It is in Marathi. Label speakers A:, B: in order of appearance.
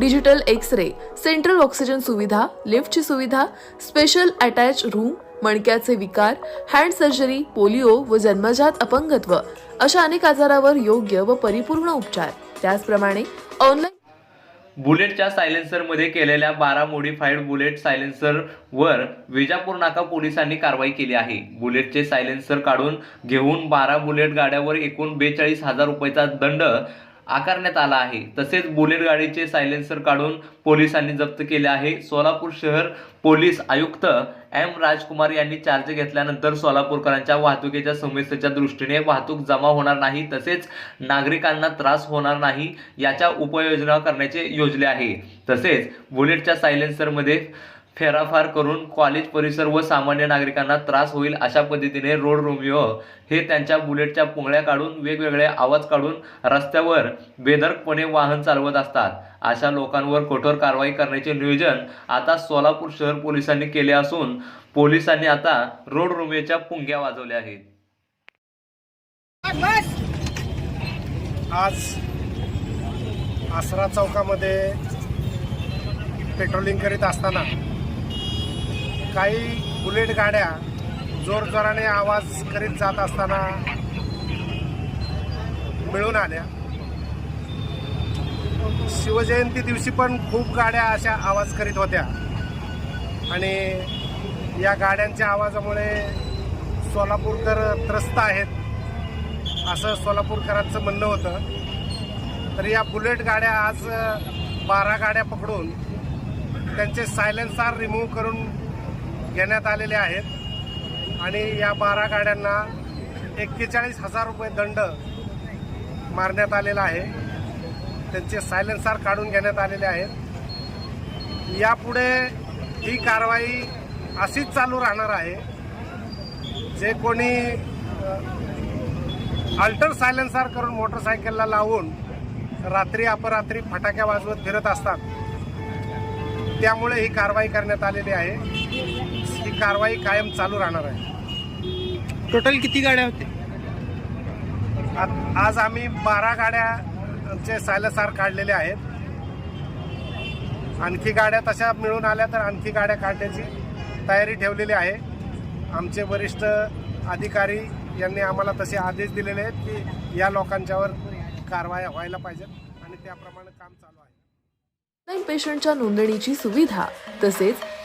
A: digital X ray central oxygen सुविधा लिफ्टची सुविधा स्पेशल अटॅच रूम मणक्याचे विकार हँड सर्जरी पोलिओ व जन्मजात अपंगत्व अशा अनेक आजारावर योग्य व परिपूर्ण उपचार. त्याचप्रमाणे ऑनलाईन
B: बुलेटच्या सायलेन्सरमध्ये केलेल्या बारा मोडिफाईड बुलेट सायलेन्सरवर विजापूर नाका पोलिसांनी कारवाई केली आहे. बुलेटचे सायलेन्सर काढून घेऊन बारा बुलेट गाड्यावर एकूण बेचाळीस हजार रुपयाचा दंड आकारण्यात आला आहे. तसेच बुलेट गाडीचे सायलेन्सर काढून पोलिसांनी जप्त केले आहे. सोलापूर शहर पोलीस आयुक्त एम राजकुमार यांनी चार्ज घेतल्यानंतर सोलापूरकरांच्या वाहतुकीच्या समस्येच्या दृष्टीने वाहतूक जमा होणार नाही तसेच नागरिकांना त्रास होणार नाही याच्या उपाययोजना करण्याचे योजले आहे. तसेच बुलेटच्या सायलेन्सरमध्ये फेराफार करून कॉलेज परिसर व सामान्य नागरिकांना त्रास होईल अशा पद्धतीने रोड रोमिओ हे त्यांच्या बुलेटच्या पुंगळ्या काढून वेगवेगळे आवाज काढून रस्त्यावर बेदरकपणे वाहन चालवत असतात. अशा लोकांवर कठोर कारवाई करण्याचे नियोजन आता सोलापूर शहर पोलिसांनी केले असून पोलिसांनी आता रोड रोमिओच्या पुंग्या वाजवल्या आहेत.
C: आज आसरा चौकामध्ये पेट्रोलिंग करीत असताना काही बुलेट गाड्या जोरजोराने आवाज करीत जात असताना मिळून आल्या. शिवजयंती दिवशी पण खूप गाड्या अशा आवाज करीत होत्या. आणि या गाड्यांच्या आवाजामुळे सोलापूरकर त्रस्त आहेत असं सोलापूरकरांचं म्हणणं होतं. तर या बुलेट गाड्या आज बारा गाड्या पकडून त्यांचे सायलेन्सार रिमूव्ह करून घेण्यात आलेले आहेत. आणि या बारा गाड्यांना एक्केचाळीस हजार रुपये दंड मारण्यात आलेला आहे. त्यांचे सायलेन्सर काढून घेण्यात आलेले आहेत. यापुढे ही कारवाई अशीच चालू राहणार आहे. जे कोणी अल्टर सायलेन्सर करून मोटरसायकलला लावून रात्री अपरात्री फटाक्या वाजवत फिरत असतात त्यामुळे ही कारवाई करण्यात आलेली आहे. ही कारवाई कायम चालू राहणार आहे.
D: टोटल किती गाड्या होते
C: आ- आज आम्ही बारा गाड्याचे सायलेन्सर काढलेले आहेत. आणखी गाड्या तशा मिळून आल्या तर आणखी गाड्या काढण्याची तयारी ठेवलेली आहे. आमचे वरिष्ठ अधिकारी यांनी आम्हाला तसे आदेश दिलेले आहेत की या लोकांच्यावर कारवाया व्हायला पाहिजेत आणि त्याप्रमाणे काम चालू आहे.
A: ऑनलाईन पेशंटच्या नोंदणीची सुविधा तसेच